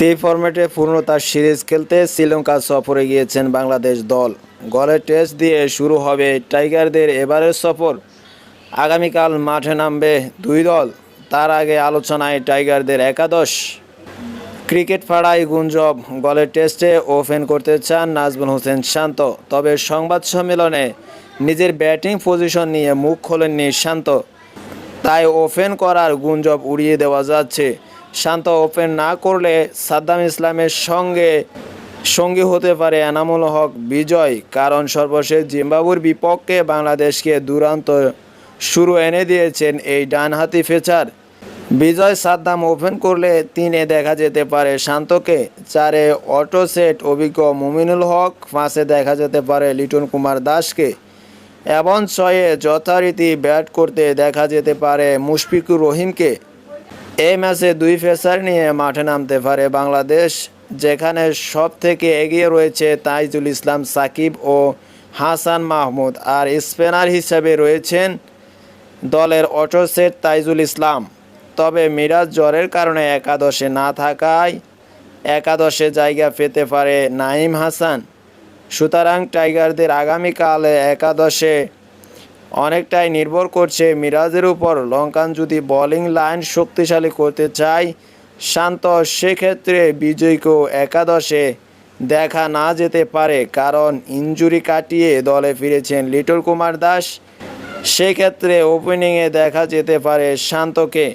তে ফরম্যাটে পূর্ণতার সিরিজ খেলতে শ্রীলঙ্কা সফরে গিয়েছেন বাংলাদেশ দল। গলের টেস্ট দিয়ে শুরু হবে টাইগারদের এবারের সফর। আগামীকাল মাঠে নামবে দুই দল। তার আগে আলোচনায় টাইগারদের একাদশ। ক্রিকেট পাড়ায় গুঞ্জব। গলের টেস্টে ওপেন করতে চান নাজমুল হোসেন শান্ত। তবে সংবাদ সম্মেলনে নিজের ব্যাটিং পজিশন নিয়ে মুখ খোলেননি শান্ত। তাই ওপেন করার গুঞ্জব উড়িয়ে দেওয়া যাচ্ছে। শান্ত ওপেন না করলে সাদ্দাম ইসলামের সঙ্গে সঙ্গী হতে পারে এনামুল হক বিজয়। কারণ সর্বশেষ জিম্বাবুর বিপক্ষে বাংলাদেশকে দুরান্ত শুরু এনে দিয়েছেন এই ডানহাতি ফেচার। বিজয় সাদ্দাম ওপেন করলে তিনে দেখা যেতে পারে শান্তকে, চারে অটো সেট অভিজ্ঞ মুমিনুল হক, পাঁচে দেখা যেতে পারে লিটন কুমার দাসকে এবং ছয়ে যথারীতি ব্যাট করতে দেখা যেতে পারে মুশফিকুর রহিমকে। এই ম্যাচে দুই ফেসার নিয়ে মাঠে নামতে পারে বাংলাদেশ, যেখানে সব থেকে এগিয়ে রয়েছে তাইজুল ইসলাম, সাকিব ও হাসান মাহমুদ। আর স্পিনার হিসেবে রয়েছেন দলের অটো সেট তাইজুল ইসলাম। তবে মিরাজ জ্বরের কারণে একাদশে না থাকায় একাদশে জায়গা পেতে পারে নাইম হাসান। সুতরাং টাইগারদের আগামীকালে একাদশে অনেকটাই নির্ভর করছে মিরাজের উপর। লঙ্কান যদি বোলিং লাইন শক্তিশালী করতে চায়, শান্ত সেক্ষেত্রে বিজয়কেও একাদশে দেখা না যেতে পারে কারণ ইঞ্জুরি কাটিয়ে দলে ফিরেছেন লিটল কুমার দাস। সেক্ষেত্রে ওপেনিংয়ে দেখা যেতে পারে শান্তকে।